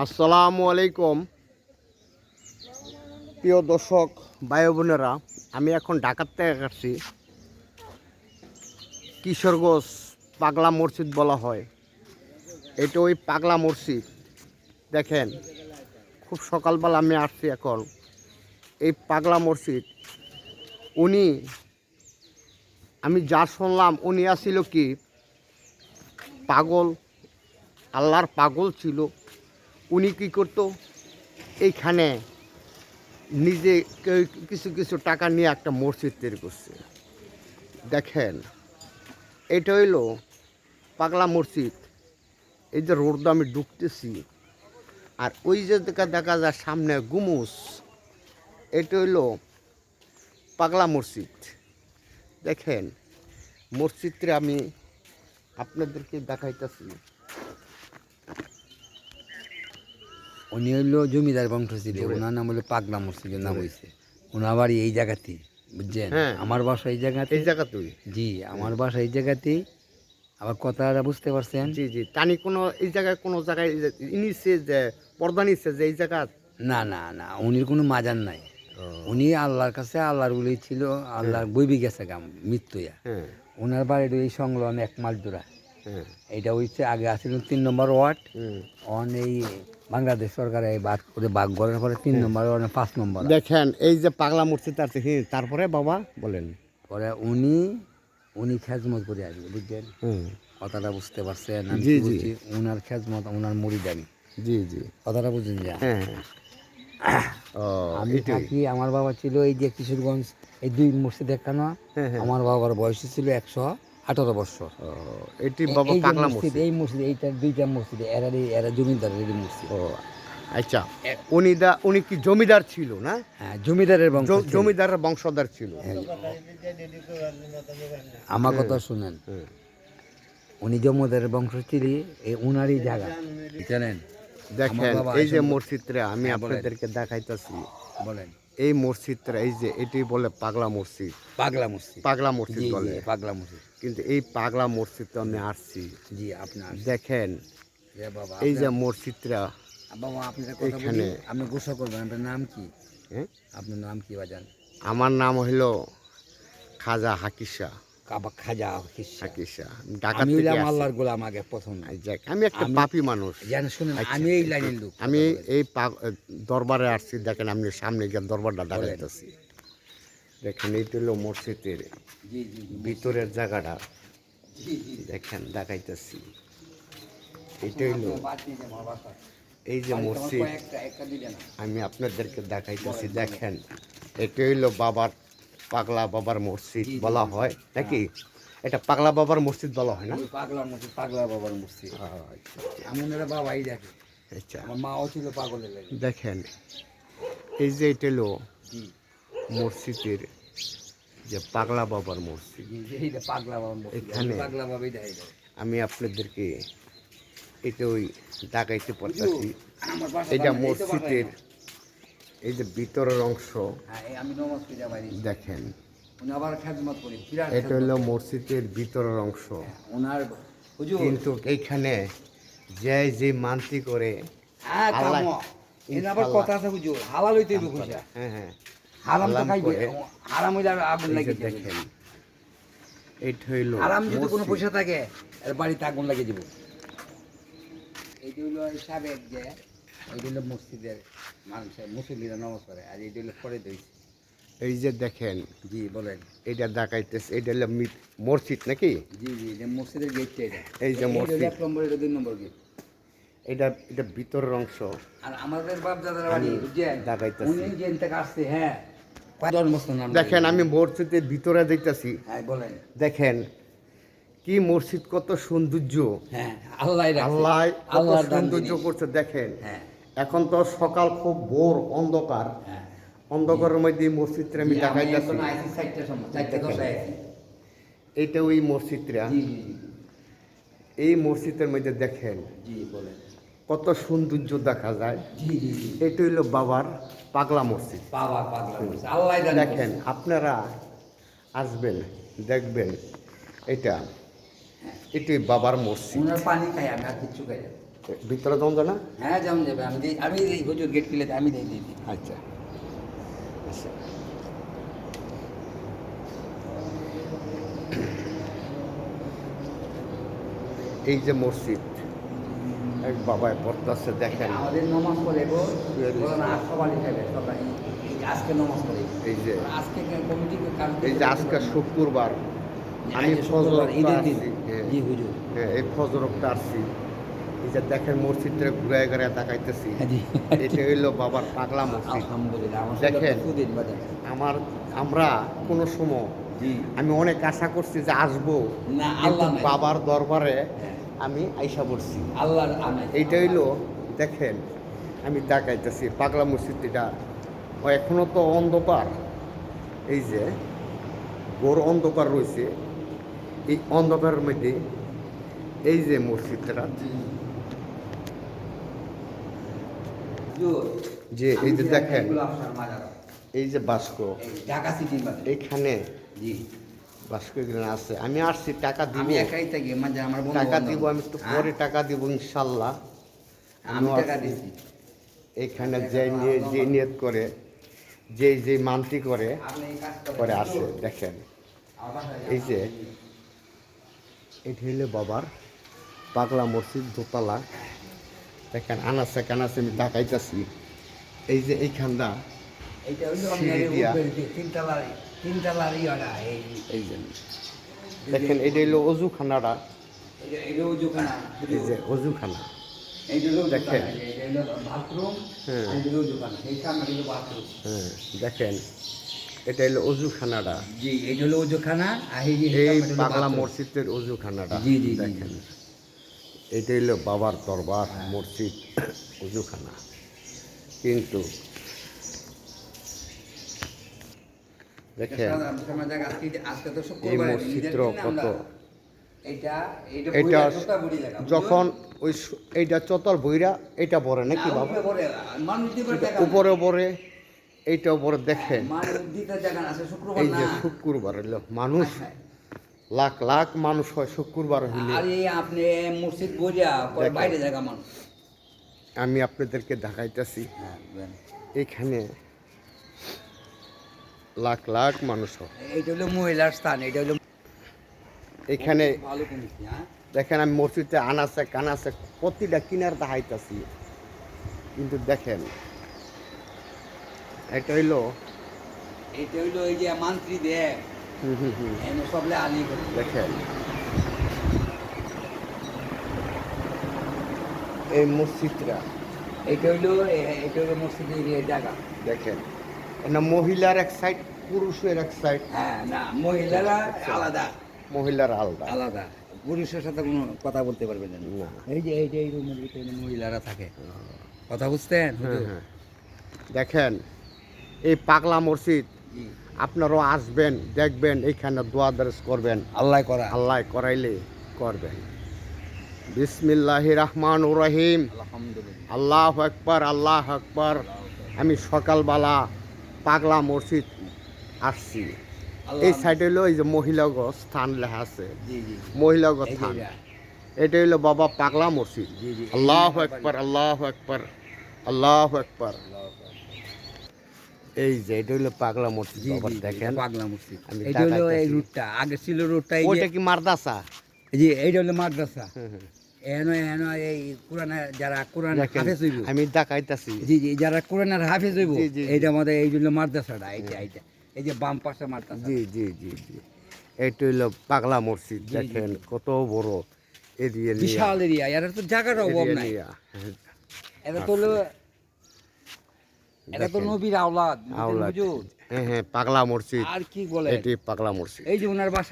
আসসালামু আলাইকুম। প্রিয় দর্শক, ভাই বোনেরা, আমি এখন ঢাকার থেকে আসছি। কিশোরগঞ্জ পাগলা মসজিদ বলা হয়। এটা ওই পাগলা মসজিদ। দেখেন, খুব সকালবেলা আমি আসছি এখন। এই পাগলা মসজিদ, উনি, আমি যা শুনলাম, উনি আসছিল কি, পাগল, আল্লাহর পাগল ছিল। উনি কী করতো? এইখানে নিজে কিছু কিছু টাকা নিয়ে একটা মসজিদ তৈরি করছে। দেখেন, এটা হইল পাগলা মসজিদ। এই যে রোড আমি ঢুকতেছি, আর ওই যে দেখা দেখা যায় সামনে গুমুস, এটা হইল পাগলা মসজিদ। দেখেন, মসজিদটা আমি আপনাদেরকে দেখাইতেছি। উনি হইল জমিদার বংশ ছিল ওনার নাম হলো পাগলা মসজিদের নাম হয়েছে ওনার বাড়ি এই জায়গাতেই বুঝছেন? হ্যাঁ। আমার বাসা এই জায়গাতে এই জায়গা তুই জি আমার বাসা এই জায়গাতেই। আবার কথাটা বুঝতে পারছেন? জি জি টানি কোনো এই জায়গায় কোনো জায়গায় এই যে পর্দা নিচ্ছে যে এই জায়গা না না না উনির কোনো মাজার নাই। উনি আল্লাহর কাছে আল্লাহর বলেই ছিল আল্লাহর বইবি গেছে গাম মৃত্যুয়া। হ্যাঁ। ওনার বাড়ির এই সংলগ্ন এক মাস দূরা হ্যাঁ। এইটা হচ্ছে আগে আসছিল তিন নম্বর ওয়ার্ড। হুম। অন এই বাংলাদেশ সরকার এই বাদ করে বাঘ করার পরে তিন নম্বর পাঁচ নম্বর। দেখেন এই যে পাগলা আছে হ্যাঁ তারপরে বাবা বলেন। পরে উনি উনি খেজমত করে আসবে বুঝছেন হুম। কথাটা বুঝতে পারছেন? জি, জি। উনার খেজমত উনার মুড়িদ আমি জি জি। কথাটা বুঝছেন যা। হ্যাঁ। হ্যাঁ। ও আমি থাকি আমার বাবা ছিল এই যে কিশোরগঞ্জ এই দুই মসজিদ দেখানো হ্যাঁ হ্যাঁ। আমার বাবার বয়স ছিল একশো আঠারো বছর। ও, এটি বাবা পাগলা মসজিদ এই মসজিদ এইটা দুইটা মসজিদ এরা এরা জমিদারের এই মসজিদ। ও আচ্ছা উনি দা উনি কি জমিদার ছিল না? হ্যাঁ জমিদারের বংশ জমিদারের বংশধর ছিল। আমার কথা শুনেন। উনি জমিদারের বংশ ছিল এই উনারই জায়গা। জানেন? দেখেন এই যে মসজিদটা আমি হ্যাঁ, আপনাদেরকে দেখাইতেছি। বলেন। এই মসজিদটা এই যে এটি বলে পাগলা মসজিদ। পাগলা মসজিদ। পাগলা মসজিদ বলে। পাগলা মসজিদ। কিন্তু এই পাগলা মসজিদটা আমি আসছি। জি আপনার দেখেন এই যে মসজিদটা বাবা আপনার কথা এখানে- আপনি গোসা করবেন আপনার নাম কি? হ্যাঁ? আপনার নাম কি বাজান? আমার নাম হইল খাজা হাকিসা। কাবা খাজা হাকিসা ঢাকা আমি হইলাম আল্লাহর গোলাম আগে যাক, আমি একটা পাপি মানুষ। জান শুনেন আচ্ছা, আমি এই লাইনের লোক। আমি এই দরবারে আসছি দেখেন আমি সামনে গিয়ে দরবারটা দেখাইতেছি। দেখেন এইটা হলো মসজিদের ভিতরের জায়গাটা। দেখেন দেখাইতেছি। এটা হইল। এই যে মসজিদ। আমি আপনাদেরকে দেখাইতেছি দেখেন। এটা হইল বাবার পাগলা বাবার মসজিদ বলা হয় নাকি? এটা পাগলা বাবার মসজিদ বলা হয় না? পাগলা মসজিদ পাগলা বাবার মসজিদ। আচ্ছা, এমন এরা বাবাই দেখে। আচ্ছা। আমার মাও ছিল পাগলের দেখেন এই যে এটা হলো মসজিদের যে পাগলা বাবার মসজিদ। পাগলা বাবার এখানে- পাগলা বাবাই দেখে আমি আপনাদেরকে এটা ওই ডাকাইতে পারতেছি। এটা মসজিদের। এই যে ভিতরের অংশ হ্যাঁ আমি নমাজ পড়ে দেখেন। আবার খেজমত করি এটা হলো মসজিদের ভিতরের অংশ। ওনার কিন্তু এইখানে যে যে মানতি করে হ্যাঁ আবার কথা আছে হুজুর। হালাল হইতে হ্যাঁ হ্যাঁ। হারাম তো খাইবে হারাম হইলে আগুন এই লাগে দেখেন এইটা হইল হারাম যদি কোনো পয়সা থাকে বাড়িতে আগুন লাগিয়ে দিব। হইল এই সাবেক যে হইল মসজিদের মানুষের মুসল্লিরা নমাজ পড়ে আর এইটা হইল পরে দিয়েছে এই যে দেখেন জি বলেন। এটা দেখাইতেছে এটা হলো মসজিদ নাকি? জি জি এটা মসজিদের গেটটা এটা। এই যে মসজিদ। এক নম্বর এটা দুই নম্বর গেট। এটা এটা ভিতরের অংশ। আর আমাদের বাপ দাদার বাড়ি বুঝছেন? দেখাইতাছি। উনি থেকে আসছে হ্যাঁ দেখেন আমি মসজিদের ভিতরে দেখতেছি। হ্যাঁ বলেন। দেখেন কি মসজিদ কত সৌন্দর্য। হ্যাঁ আল্লাহ আল্লাহ দান সৌন্দর্য করছে দেখেন। হ্যাঁ। এখন তো সকাল খুব ভোর অন্ধকার। হ্যাঁ। অন্ধকারের মধ্যে এই মসজিদটা আমি আইছি। এইটা ওই মসজিদটা। জি, এই মসজিদের মধ্যে দেখেন। কত সৌন্দর্য দেখা যায়। এটা হইল বাবার পাগলা মসজিদ। দেখেন আপনারা আসবেন দেখবেন। এটা এটাই বাবার মসজিদ। পানি খাই আমি আর কিচ্ছু খাই। ভিতরে দম না? হ্যাঁ যেমন যাবে আমি দিই আমি এই হুজুর গেট খুলে আমি দিই দিই দিই। আচ্ছা। আচ্ছা। এই যে মসজিদ এক বাবায় পড়তেছে দেখেন। আমাদের নমাজ পড়ে গো সবাই খাবে সবাই। আজকে নমাজ পড়ে। এই যে। আজকে কমিটি কাজ এই যে আজকে শুক্রবার আমি ফজর ঈদের দিন। হ্যাঁ এই ফজরকটা আসছি এই যে দেখেন মসজিদটা ঘুরে ঘুরে তাকাইতেছি। হ্যাঁ, এটা হইল বাবার পাগলা মসজিদ। দেখেন। আমার আমরা কোনো সময় আমি অনেক আশা করছি যে আসব আল্লাহ বাবার দরবারে হ্যাঁ, আমি আইসা পড়ছি। আল্লাহর আনাই এইটা হইল দেখেন আমি তাকাইতেছি পাগলা মসজিদটা। ও এখনও তো অন্ধকার। এই যে গোর অন্ধকার রয়েছে। এই অন্ধকারের মধ্যে এই যে মসজিদটা হুজুর, যে এই যে দেখেন। এই যে বাস্ক ঢাকা সিটি এইখানে জি। বাস্ক আছে। আমি আসছি টাকা দিব। একাই থাকি মাঝে আমার টাকা দিব আমি একটু হ্যাঁ, পরে টাকা দিব ইনশাল্লাহ। আমি টাকা দিছি এখানে যে নিয়ে যে নিয়ত করে যে যে মানতি করে। করে আসে দেখেন। এই যে এটি হইলে বাবার পাগলা মসজিদ দোতলা। দেখেন আনাসে কানাসে আমি দেখাইতেছি এই যে এইখানটা এই। যে দেখেন এটা হইল অজুখানাটা। এই যে অজুখানা। হলো দেখেন। হলো হ্যাঁ। হলো হলো। হ্যাঁ দেখেন এটা হইল অজুখানাটা। জি হলো উজুখানা, আর এই হলো পাগলা মসজিদের অজুখানাটা জি, দেখেন। এটা হইল বাবার দরবার মসজিদ উজুখানা কিন্তু দেখেন এই মসজিদর কত? এটা বড়ি? যখন ওই এইটা চতর বইরা এটা পরে নাকি বাবা? উপরে পরে এইটা উপরে দেখেন। এই যে। শুক্রবার মানুষ লাখ লাখ মানুষ হয় শুক্রবার হইলে। আর এই আপনি মসজিদ বোঝা বাইরে জায়গা মানুষ। আমি আপনাদেরকে দেখাইতেছি। হ্যাঁ, এখানে লাখ লাখ মানুষ হয়। এইটা হলো মহিলার স্থান এটা হলো এখানে হ্যাঁ। দেখেন আমি মসজিদে আনাছে কানাছে প্রতিটা কিনার দেখাইতেছি। কিন্তু দেখেন এটা হইল এটা হইল এই যে মান্ত্রী দেব। সবলে আলি করে দেখেন এই মসজিদটা এইটা হইল এটা হইল মসজিদের জায়গা দেখেন এটা মহিলার এক সাইড পুরুষের এক সাইড হ্যাঁ না মহিলারা আলাদা। মহিলার আলাদা। আলাদা। পুরুষের সাথে কোনো কথা বলতে পারবেন না। না। এই যে এই যে এই রুমের ভিতরে মহিলারা থাকে। কথা বুঝতেন? হ্যাঁ হ্যাঁ। দেখেন এই পাগলা মসজিদ। আপনারাও আসবেন দেখবেন এইখানে দোয়া দরজ করবেন। আল্লাহ করা আল্লাহ করাইলে করবেন। বিসমিল্লাহ রহমান রহিম। আল্লাহ আকবর আল্লাহ আকবর। আমি সকালবেলা পাগলা মসজিদ আসছি। এই সাইডে হলো এই যে মহিলাগ স্থান লেখা আছে। মহিলাগ স্থান এটা। হইল বাবা পাগলা মসজিদ। আল্লাহ আকবর আল্লাহ আকবর। আল্লাহ আকবর। এই যে এটা হইল পাগলা মসজিদ দেখেন। পাগলা মসজিদ। এইটা হলো এই রুটটা আগে ছিল রুটটা ওইটা কি মারদাসা জি এইটা হলো মাদ্রাসা। এন এন এই কোরআনে যারা কোরআন হাফেজ হইব। আমি দেখাইতাছি। জি জি যারা কোরআনের হাফেজ হইব। এইটা আমাদের এই জন্য মাদ্রাসাটা এইটা এইটা এই যে বাম পাশে মাদ্রাসা। জি জি জি জি। এইটা হইল পাগলা মসজিদ। দেখেন কত বড়। এরিয়া বিশাল এরিয়া এর তো জায়গার অভাব নাই। এটা তো হলো এটা তো নবীর আওলাদ আওলাদ। হ্যাঁ হ্যাঁ পাগলা মসজিদ। আর কি বলে এটি পাগলা মসজিদ। এই যে ওনার বাসা